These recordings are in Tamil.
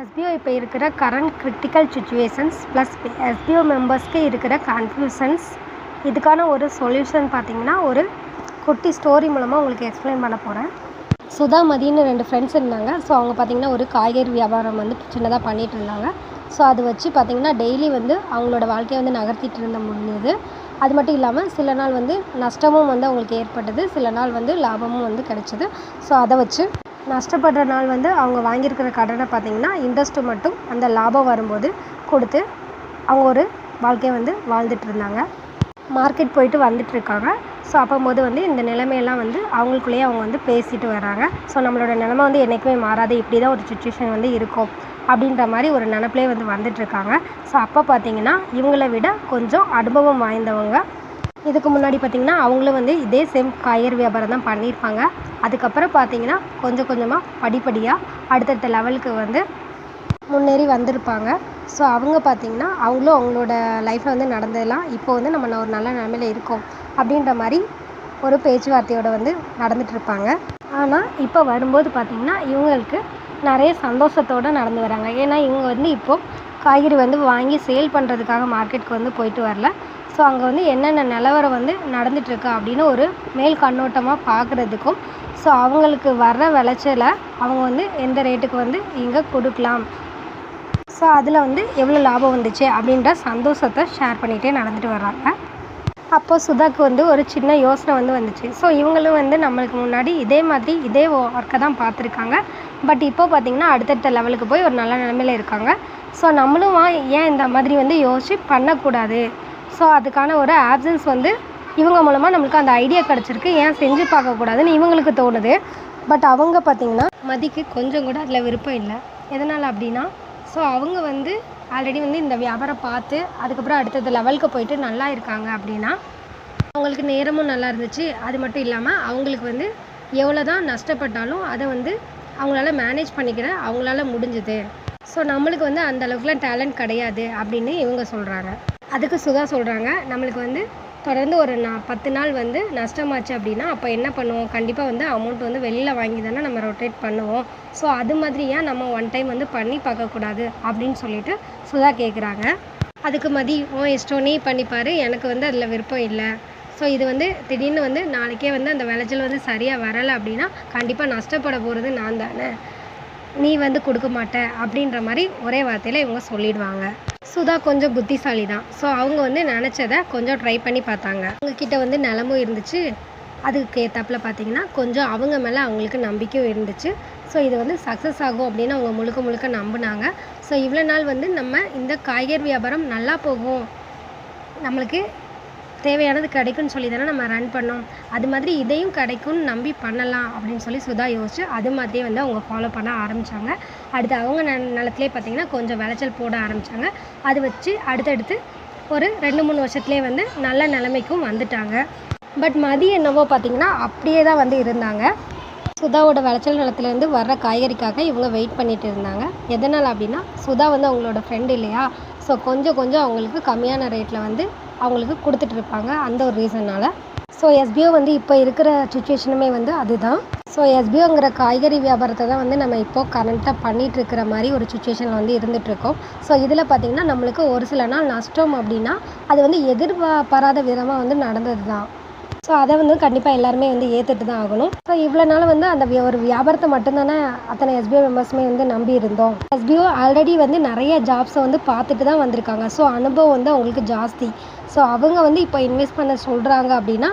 எஸ்பிஓ இப்போ இருக்கிற current critical situations plus SPO மெம்பர்ஸ்க்கு இருக்கிற கன்ஃபியூஷன்ஸ் இதுக்கான ஒரு சொல்யூஷன் பார்த்தீங்கன்னா ஒரு குட்டி ஸ்டோரி மூலமாக உங்களுக்கு எக்ஸ்பிளைன் பண்ண போகிறேன் சுதா மதின்னு ரெண்டு ஃப்ரெண்ட்ஸ் இருந்தாங்க. ஸோ அவங்க பார்த்தீங்கன்னா ஒரு காய்கறி வியாபாரம் வந்து சின்னதாக பண்ணிகிட்டு இருந்தாங்க. ஸோ அது வச்சு பார்த்தீங்கன்னா டெய்லி வந்து அவங்களோட வாழ்க்கையை வந்து நகர்த்திட்டு இருந்த முடிஞ்சது. அது மட்டும் இல்லாமல் சில நாள் வந்து நஷ்டமும் வந்து அவங்களுக்கு ஏற்பட்டது. சில நாள் வந்து லாபமும் வந்து கிடைச்சிது. ஸோ அதை வச்சு நஷ்டப்படுற நாள் வந்து அவங்க வாங்கியிருக்கிற கடனை பார்த்தீங்கன்னா இன்ட்ரெஸ்ட்டு மட்டும் அந்த லாபம் வரும்போது கொடுத்து அவங்க ஒரு வாழ்க்கையை வந்து வாழ்ந்துட்டு இருந்தாங்க. மார்க்கெட் போயிட்டு வந்துட்டுருக்காங்க ஸோ அப்போம்போது வந்து இந்த நிலைமையெல்லாம் வந்து அவங்களுக்குள்ளேயே அவங்க வந்து பேசிட்டு வராங்க. ஸோ நம்மளோட நிலமை வந்து என்றைக்குமே மாறாது. இப்படி தான் ஒரு சுச்சுவேஷன் வந்து இருக்கும் அப்படின்ற மாதிரி ஒரு நினப்பிலே வந்து வந்துட்டுருக்காங்க ஸோ அப்போ பார்த்தீங்கன்னா இவங்களை விட கொஞ்சம் அனுபவம் வாய்ந்தவங்க இதுக்கு முன்னாடி பார்த்திங்கன்னா அவங்களும் வந்து இதே சேம் காய்கறி வியாபாரம் தான் பண்ணியிருப்பாங்க. அதுக்கப்புறம் பார்த்தீங்கன்னா கொஞ்சம் கொஞ்சமாக படிப்படியாக அடுத்தடுத்த லெவலுக்கு வந்து முன்னேறி வந்திருப்பாங்க. ஸோ அவங்க பார்த்திங்கன்னா அவங்களும் அவங்களோட லைஃப்பில் வந்து நடந்ததெல்லாம் இப்போ வந்து நம்ம ஒரு நல்ல நிலமையில இருக்கோம் அப்படின்ற மாதிரி ஒரு பேச்சுவார்த்தையோடு வந்து நடந்துகிட்ருப்பாங்க ஆனால் இப்போ வரும்போது பார்த்திங்கன்னா இவங்களுக்கு நிறைய சந்தோஷத்தோடு நடந்து வராங்க. ஏன்னா இவங்க வந்து இப்போது காய்கறி வந்து வாங்கி சேல் பண்ணுறதுக்காக மார்க்கெட்டுக்கு வந்து போயிட்டு வரல. ஸோ அங்கே வந்து என்னென்ன நிலவரம் வந்து நடந்துகிட்ருக்கு அப்படின்னு ஒரு மேல் கண்ணோட்டமாக பார்க்குறதுக்கும் ஸோ அவங்களுக்கு வர்ற விளைச்சலை அவங்க வந்து எந்த ரேட்டுக்கு வந்து இங்கே கொடுக்கலாம். ஸோ அதில் வந்து எவ்வளோ லாபம் வந்துச்சு அப்படின்ற சந்தோஷத்தை ஷேர் பண்ணிகிட்டே நடந்துட்டு வர்றாங்க. அப்போது சுதாக்கு வந்து ஒரு சின்ன யோசனை வந்து வந்துச்சு. ஸோ இவங்களும் வந்து நம்மளுக்கு முன்னாடி இதே மாதிரி இதே ஒர்க்கை தான் பார்த்துருக்காங்க. பட் இப்போ பார்த்திங்கன்னா அடுத்தடுத்த லெவலுக்கு போய் ஒரு நல்ல நிலமையில இருக்காங்க. ஸோ நம்மளும் ஏன் இந்த மாதிரி வந்து யோசித்து பண்ணக்கூடாது? ஸோ அதுக்கான ஒரு ஆப்சன்ஸ் வந்து இவங்க மூலமாக நம்மளுக்கு அந்த ஐடியா கிடச்சிருக்கு. ஏன் செஞ்சு பார்க்கக்கூடாதுன்னு இவங்களுக்கு தோணுது. பட் அவங்க பார்த்திங்கன்னா மதிக்கு கொஞ்சம் கூட அதில் விருப்பம் இல்லை. எதனால் அப்படின்னா ஸோ அவங்க வந்து ஆல்ரெடி வந்து இந்த வியாபாரம் பார்த்து அதுக்கப்புறம் அடுத்தது லெவலுக்கு போயிட்டு நல்லா இருக்காங்க அப்படின்னா அவங்களுக்கு நேரமும் நல்லா இருந்துச்சு. அது மட்டும் இல்லாமல் அவங்களுக்கு வந்து எவ்வளோ தான் நஷ்டப்பட்டாலும் அதை வந்து அவங்களால மேனேஜ் பண்ணிக்கிற அவங்களால முடிஞ்சுது. ஸோ நம்மளுக்கு வந்து அந்த அளவுக்குலாம் டேலண்ட் கிடையாது அப்படின்னு இவங்க சொல்கிறாங்க அதுக்கு சுதா சொல்கிறாங்க நம்மளுக்கு வந்து தொடர்ந்து ஒரு நா பத்து நாள் வந்து நஷ்டமாச்சு அப்படின்னா அப்போ என்ன பண்ணுவோம்? கண்டிப்பாக வந்து அமௌண்ட் வந்து வெளியில் வாங்கி தானே நம்ம ரொட்டேட் பண்ணுவோம். ஸோ அது மாதிரி ஏன் நம்ம ஒன் டைம் வந்து பண்ணி பார்க்கக்கூடாது அப்படின்னு சொல்லிட்டு சுதா கேட்குறாங்க அதுக்கு மதி உன் இஷ்டம் நீ பண்ணிப்பார் எனக்கு வந்து அதில் விருப்பம் இல்லை. ஸோ இது வந்து திடீர்னு வந்து நாளைக்கே வந்து அந்த விளைச்சல் வந்து சரியாக வரலை அப்படின்னா கண்டிப்பாக நஷ்டப்பட போகிறது நான் தானே. நீ வந்து கொடுக்க மாட்ட அப்படின்ற மாதிரி ஒரே வார்த்தையில் இவங்க சொல்லிடுவாங்க. சுதா கொஞ்சம் புத்திசாலி தான் ஸோ அவங்க வந்து நினச்சதை கொஞ்சம் ட்ரை பண்ணி பார்த்தாங்க. அவங்கக்கிட்ட வந்து நிலமும் இருந்துச்சு. அதுக்கு ஏற்றாப்பில் பார்த்தீங்கன்னா கொஞ்சம் அவங்க மேலே அவங்களுக்கு நம்பிக்கையும் இருந்துச்சு. ஸோ இது வந்து சக்ஸஸ் ஆகும் அப்படின்னு அவங்க முழுக்க முழுக்க நம்பினாங்க. ஸோ இவ்வளோ நாள் வந்து நம்ம இந்த காய்கறி வியாபாரம் நல்லா போகும். நம்மளுக்கு தேவையானது கிடைக்கும்னு சொல்லி தானே நம்ம ரன் பண்ணோம். அது மாதிரி இதையும் கிடைக்கும்னு நம்பி பண்ணலாம் அப்படின்னு சொல்லி சுதா யோசிச்சு அது மாதிரியே வந்து அவங்க ஃபாலோ பண்ண ஆரம்பித்தாங்க அடுத்து அவங்க ந நிலத்துலேயே பார்த்திங்கன்னா கொஞ்சம் விளைச்சல் போட ஆரம்பித்தாங்க அது வச்சு அடுத்தடுத்து ஒரு ரெண்டு மூணு வருஷத்துலேயே வந்து நல்ல நிலைமைக்கும் வந்துட்டாங்க. பட் மதியம் என்னவோ பார்த்திங்கன்னா அப்படியே தான் வந்து இருந்தாங்க. சுதாவோட விளைச்சல் நிலத்துலேருந்து வர்ற காய்கறிக்காக இவங்க வெயிட் பண்ணிட்டு இருந்தாங்க. எதனால் அப்படின்னா சுதா வந்து அவங்களோட ஃப்ரெண்டு இல்லையா? ஸோ கொஞ்சம் கொஞ்சம் அவங்களுக்கு கம்மியான ரேட்டில் வந்து அவங்களுக்கு கொடுத்துட்டு இருப்பாங்க அந்த ஒரு ரீசன்னால். ஸோ எஸ்பிஓ வந்து இப்போ இருக்கிற சுச்சுவேஷனுமே வந்து அதுதான். ஸோ எஸ்பிஓங்கிற காய்கறி வியாபாரத்தை தான் வந்து நம்ம இப்போது கரண்ட்டாக பண்ணிகிட்டு இருக்கிற மாதிரி ஒரு சுச்சுவேஷனில் வந்து இருந்துகிட்ருக்கோம் ஸோ இதில் பார்த்திங்கன்னா நம்மளுக்கு ஒரு சில நாள் நஷ்டம் அப்படின்னா அது வந்து எதிர்பாராத விதமாக வந்து நடந்தது தான் ஸோ அதை வந்து கண்டிப்பாக எல்லாருமே வந்து ஏற்றுட்டு தான் ஆகணும். ஸோ இவ்வளோ நாள் வந்து அந்த ஒரு வியாபாரத்தை மட்டும்தானே அத்தனை எஸ்பிஓ மெம்பர்ஸுமே வந்து நம்பி இருந்தோம். எஸ்பிஓ ஆல்ரெடி வந்து நிறைய ஜாப்ஸை வந்து பார்த்துட்டு தான் வந்திருக்காங்க. ஸோ அனுபவம் வந்து அவங்களுக்கு ஜாஸ்தி. ஸோ அவங்க வந்து இப்போ இன்வெஸ்ட் பண்ண சொல்கிறாங்க அப்படின்னா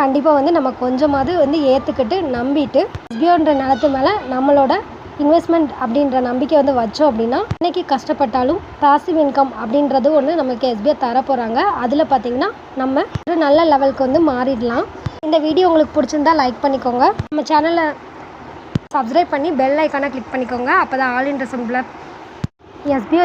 கண்டிப்பாக வந்து நம்ம கொஞ்சமாவது வந்து ஏற்றுக்கிட்டு நம்பிட்டு எஸ்பிஓன்ற நிலத்து மேலே நம்மளோட இன்வெஸ்ட்மெண்ட் அப்படின்ற நம்பிக்கை வந்து வச்சோம் அப்படின்னா இன்றைக்கி கஷ்டப்பட்டாலும் பாசிவ் இன்கம் அப்படின்றது ஒன்று நமக்கு எஸ்பிஐ தர போகிறாங்க அதில் பார்த்தீங்கன்னா நம்ம ஒரு நல்ல லெவலுக்கு வந்து மாறிடலாம். இந்த வீடியோ உங்களுக்கு பிடிச்சிருந்தா லைக் பண்ணிக்கோங்க. நம்ம சேனலை சப்ஸ்கிரைப் பண்ணி பெல் ஐக்கானை கிளிக் பண்ணிக்கோங்க. அப்போ தான் ஆல் இன்ட்ரெஸ்ட் எஸ்பிஐ